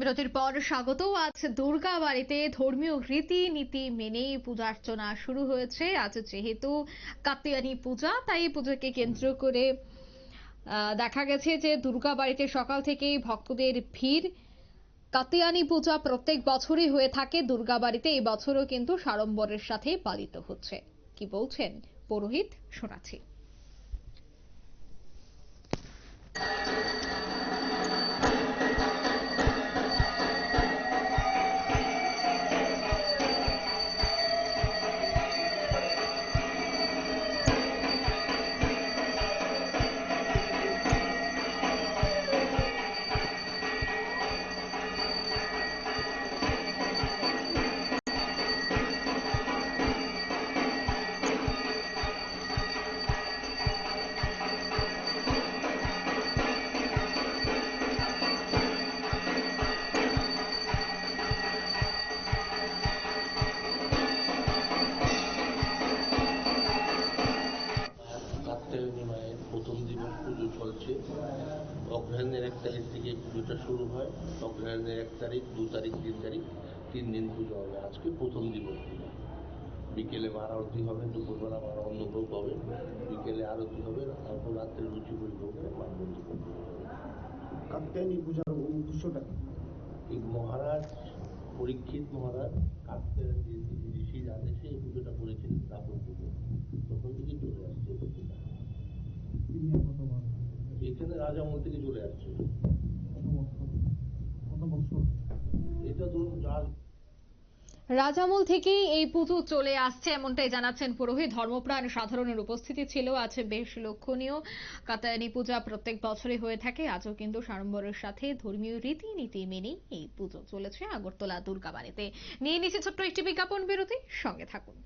বিরতির পর স্বাগত। আজ দুর্গা বাড়িতে ধর্মীয় রীতি নীতি মেনে পূজার্চনা শুরু হয়েছে। আজ যেহেতু কাতিয়ানি পূজা, তাই পুজোকে কেন্দ্র করে দেখা গেছে যে দুর্গা বাড়িতে সকাল থেকেই ভক্তদের ভিড়। কাতিয়ানি পূজা প্রত্যেক বছরই হয়ে থাকে। দুর্গা বাড়িতে এই বছরও কিন্তু সাড়ম্বরের সাথে পালিত হচ্ছে। কি বলছেন পুরোহিত? শোনাচ্ছি। প্রথম দিবস পুজো চলছে। অগ্রহায়ণের এক তারিখ থেকে পুজোটা শুরু হয়। অগ্রহায়ণের এক তারিখ দু তারিখ তিন তারিখ তিন দিন পুজো হবে আজকে প্রথম দিবস পুজো বিকেলে মার আরতি হবে দুপুরবেলা মার অন্নভোগ হবে বিকেলে আরতি হবে তারপর রাত্রে লুচি পুরি ভোগে মার মন্দির পুজো হবে কাত্যায়নী পূজার উদ্দেশ্যটা এই মহারাজ পরীক্ষিত মহারাজ কাত্যায়নী ঋষির আদেশে এই পুজোটা করেছিলেন স্থাপন পুজো তখন থেকে চলে আসছে এই পুজোটা তিনি আর কত বার এখানে রাজামল থেকে চলে আসছে এটা ধরুন রাজ রাজামল থেকেই এই পুজো চলে আসছে, এমনটাই জানাচ্ছেন পুরোহিত। ধর্মপ্রাণ সাধারণের উপস্থিতি ছিল আছে বেশ লক্ষণীয়। কাতায়ানি পূজা প্রত্যেক বছরে হয়ে থাকে, আজও কিন্তু সাড়ম্বরের সাথে ধর্মীয় রীতিনীতি মেনেই এই পুজো চলেছে আগরতলা দুর্গাবাড়িতে। নিয়ে নিচ্ছে ছোট্ট একটি বিজ্ঞাপন বিরতি, সঙ্গে থাকুন।